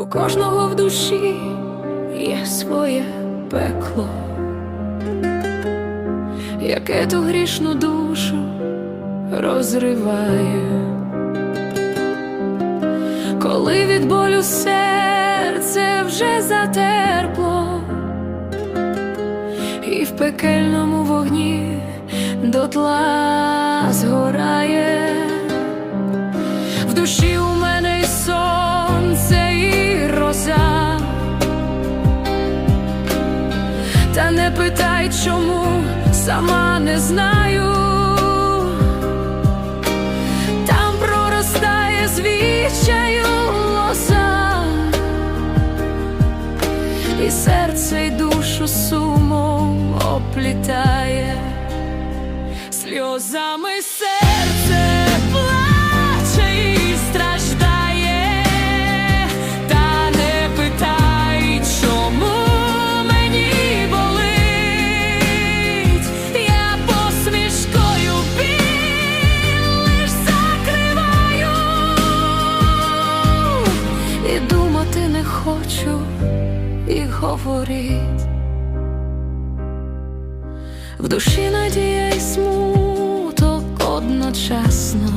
У кожного в душі є своє пекло, яке ту грішну душу розриває, коли від болю серце вже затерпло, і в пекельному вогні дотла згорає. В душі у мене Та не питай, чому сама не знаю. Там проростає звічаю лоза, і серце й душу сумом оплітає, сльозами хочу, і говорить. В душі надія і смуток одночасно,